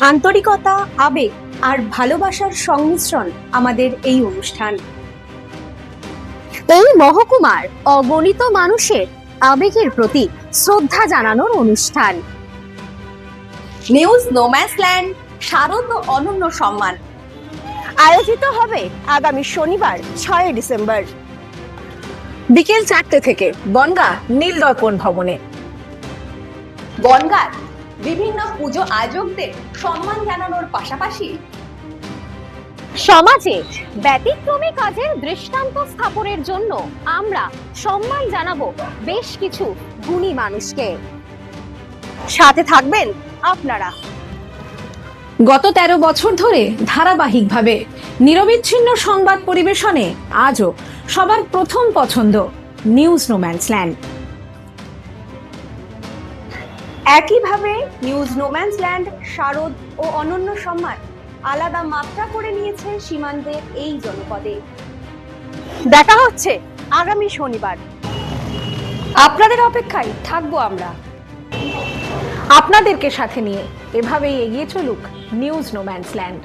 আন্তরিকতা, আবেগ আর ভালোবাসার সংমিশ্রণ আমাদের এই অনুষ্ঠান। এই মহকুমার অগণিত মানুষের আবেগের প্রতি শ্রদ্ধা জানানোর অনুষ্ঠান। নিউজ নোম্যান্স ল্যান্ড শারদ অনন্য সম্মান। আয়োজিত হবে আগামী শনিবার, ছয় ডিসেম্বর। বিকেল চারটে থেকে বনগা নীল দর্পণ ভবনে। বনগার বিভিন্ন পুজো আয়োজকদের সম্মান জানানোর পাশাপাশি সমাজে ব্যতিক্রমী কাজের দৃষ্টান্ত স্থাপনের জন্য আমরা সম্মান জানাব বেশ কিছু গুণী মানুষকে। সাথে থাকবেন আপনারা। গত তেরো বছর ধরে ধারাবাহিকভাবে নিরবিচ্ছিন্ন সংবাদ পরিবেশনে আজও সবার প্রথম পছন্দ নিউজ নোম্যান্স একইভাবে নিউজ নোম্যান্স ল্যান্ড শারদ ও অনন্য সম্মান আলাদা মাত্রা করে নিয়েছে সীমান্তের এই জনপদে। দেখা হচ্ছে আগামী শনিবার। আপনাদের অপেক্ষায় থাকব আমরা। আপনাদেরকে সাথে নিয়ে এভাবেই এগিয়ে চলুক নিউজ নোম্যান্স ল্যান্ড